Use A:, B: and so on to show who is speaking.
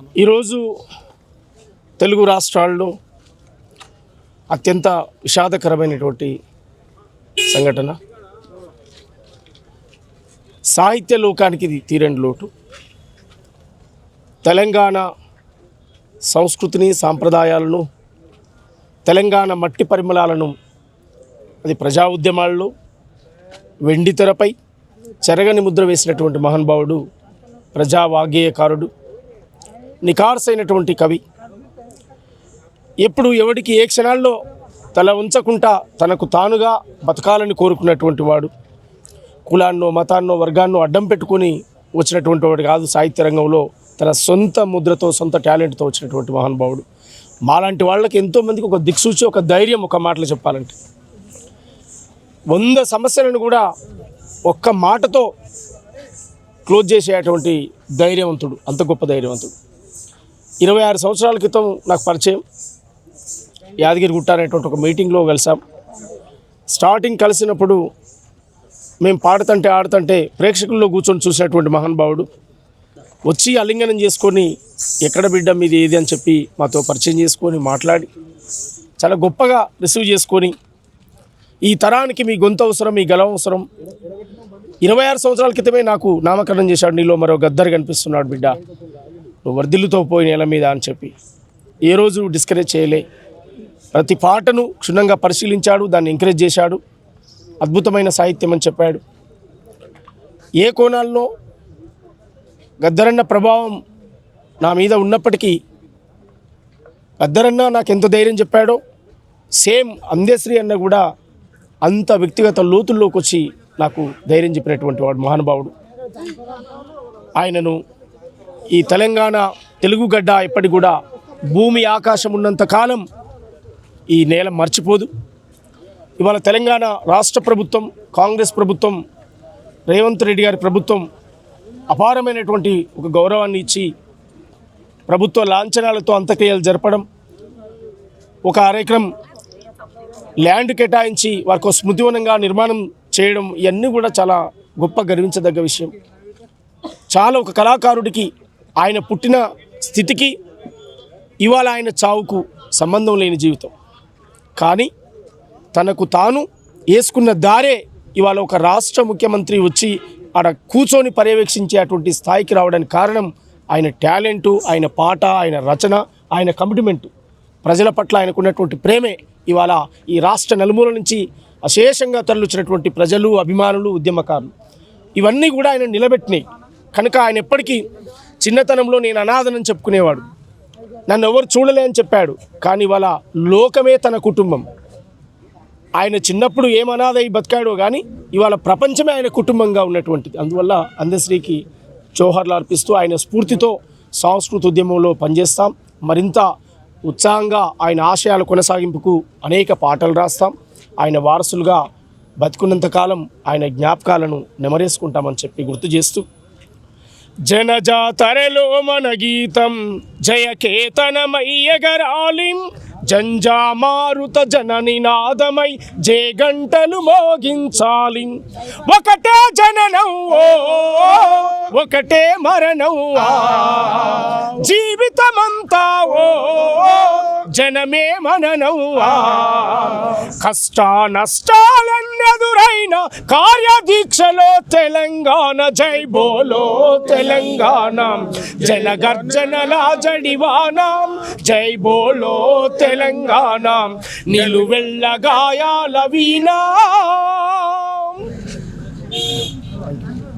A: ఈరోజు తెలుగు రాష్ట్రాల్లో అత్యంత విషాదకరమైనటువంటి సంఘటన. సాహిత్య లోకానికి ఇది తీరని లోటు. తెలంగాణ సంస్కృతిని సాంప్రదాయాలను తెలంగాణ మట్టి పరిమళాలను అది ప్రజా ఉద్యమాల్లో వెండితెరపై చెరగని ముద్ర వేసినటువంటి మహానుభావుడు ప్రజా నిఖార్సైనటువంటి నికార్సైనటువంటి కవి. ఎప్పుడు ఎవడికి ఏ క్షణాల్లో తల ఉంచకుండా తనకు తానుగా బతకాలని కోరుకున్నటువంటి వాడు కులాన్నో మతాన్నో వర్గాన్నో అడ్డం పెట్టుకొని వచ్చినటువంటి వాడు కాదు సాహిత్య రంగంలో తన సొంత ముద్రతో సొంత టాలెంట్తో వచ్చినటువంటి మహానుభావుడు. మాలాంటి వాళ్ళకి ఎంతోమందికి ఒక దిక్సూచి ఒక ధైర్యం ఒక మాటలు చెప్పాలంటే. వంద సమస్యలను కూడా ఒక్క మాటతో క్లోజ్ చేసేటువంటి ధైర్యవంతుడు అంత గొప్ప ధైర్యవంతుడు. ఇరవై ఆరు సంవత్సరాల క్రితం నాకు పరిచయం. యాదగిరి గుట్ట అనేటువంటి ఒక మీటింగ్లో కలిసాం. స్టార్టింగ్ కలిసినప్పుడు మేము పాడుతుంటే ఆడుతుంటే ప్రేక్షకుల్లో కూర్చొని చూసినటువంటి మహానుభావుడు వచ్చి అలింగనం చేసుకొని ఎక్కడ బిడ్డ మీది ఏది అని చెప్పి మాతో పరిచయం చేసుకొని మాట్లాడి చాలా గొప్పగా రిసీవ్ చేసుకొని ఈ తరానికి మీ గొంతు అవసరం మీ గలం అవసరం. ఇరవై ఆరు సంవత్సరాల క్రితమే నాకు నామకరణం చేశాడు. నీలో మరో గద్దరు కనిపిస్తున్నాడు బిడ్డ. వర్ధిల్లుతో పోయి నేల మీద అని చెప్పి ఏ రోజు డిస్కరేజ్ చేయలే. ప్రతి పాటను క్షుణ్ణంగా పరిశీలించాడు దాన్ని ఎంకరేజ్ చేశాడు అద్భుతమైన సాహిత్యం అని చెప్పాడు. ఏ కోణాల్లో గద్దరన్న ప్రభావం నా మీద ఉన్నప్పటికీ గద్దరన్న నాకు ఎంత ధైర్యం చెప్పాడో సేమ్ అందేశ్రీ అన్న కూడా అంత వ్యక్తిగత లోతుల్లోకి వచ్చి నాకు ధైర్యం చెప్పినటువంటి వాడు మహానుభావుడు. ఆయనను ఈ తెలంగాణ తెలుగు గడ్డ ఇప్పటికి కూడా భూమి ఆకాశం ఉన్నంత కాలం ఈ నేల మర్చిపోదు. ఇవాళ తెలంగాణ రాష్ట్ర ప్రభుత్వం కాంగ్రెస్ ప్రభుత్వం రేవంత్ రెడ్డి గారి ప్రభుత్వం అపారమైనటువంటి ఒక గౌరవాన్ని ఇచ్చి ప్రభుత్వ లాంఛనాలతో అంత్యక్రియలు జరపడం ఒక అరెకరం ల్యాండ్ కేటాయించి వారికి స్మృతివనంగా నిర్మాణం చేయడం ఇవన్నీ కూడా చాలా గొప్ప గర్వించదగ్గ విషయం. చాలా ఒక కళాకారుడికి ఆయన పుట్టిన స్థితికి ఇవాళ ఆయన చావుకు సంబంధం లేని జీవితం. కానీ తనకు తాను వేసుకున్న దారే ఇవాళ ఒక రాష్ట్ర ముఖ్యమంత్రి వచ్చి ఆడ కూర్చొని పర్యవేక్షించేటువంటి స్థాయికి రావడానికి కారణం ఆయన టాలెంటు ఆయన పాట ఆయన రచన ఆయన కమిట్మెంటు. ప్రజల పట్ల ఆయనకున్నటువంటి ప్రేమే ఇవాళ ఈ రాష్ట్ర నలుమూల నుంచి అశేషంగా తరలిచినటువంటి ప్రజలు అభిమానులు ఉద్యమకారులు. ఇవన్నీ కూడా ఆయన నిలబెట్టినాయి. కనుక ఆయన ఎప్పటికీ చిన్నతనంలో నేను అనాథనని చెప్పుకునేవాడు. నన్ను ఎవరు చూడలే అని చెప్పాడు. కానీ వాళ్ళ లోకమే తన కుటుంబం. ఆయన చిన్నప్పుడు ఏమనాదై బతికాడో కానీ ఇవాళ ప్రపంచమే ఆయన కుటుంబంగా ఉన్నటువంటిది. అందువల్ల అందశ్రీకి జోహర్లు అర్పిస్తూ ఆయన స్ఫూర్తితో సాంస్కృతి ఉద్యమంలో పనిచేస్తాం. మరింత ఉత్సాహంగా ఆయన ఆశయాల కొనసాగింపుకు అనేక పాటలు రాస్తాం. ఆయన వారసులుగా బతికున్నంతకాలం ఆయన జ్ఞాపకాలను నెమరేసుకుంటామని చెప్పి గుర్తు చేస్తూ జనజాతరలో మన గీతం జయకేతనమయ్యగరాలిం జంజామారుత జననినాదమై జే గంటలు మోగించాలి. ఒకటే జననం ఒకటే మరణం ఆ, జీవితమంతా ఓ జనమే మననం ఆ, కష్ట ఎన్నెదురైనా కార్యదీక్షలో తెలంగాణ జై బోలో తెలంగాణ. జల జనగర్జనల జడివానాం జై బోలో తెలంగాణ. నిలువెళ్ళ గాయాల వీణ.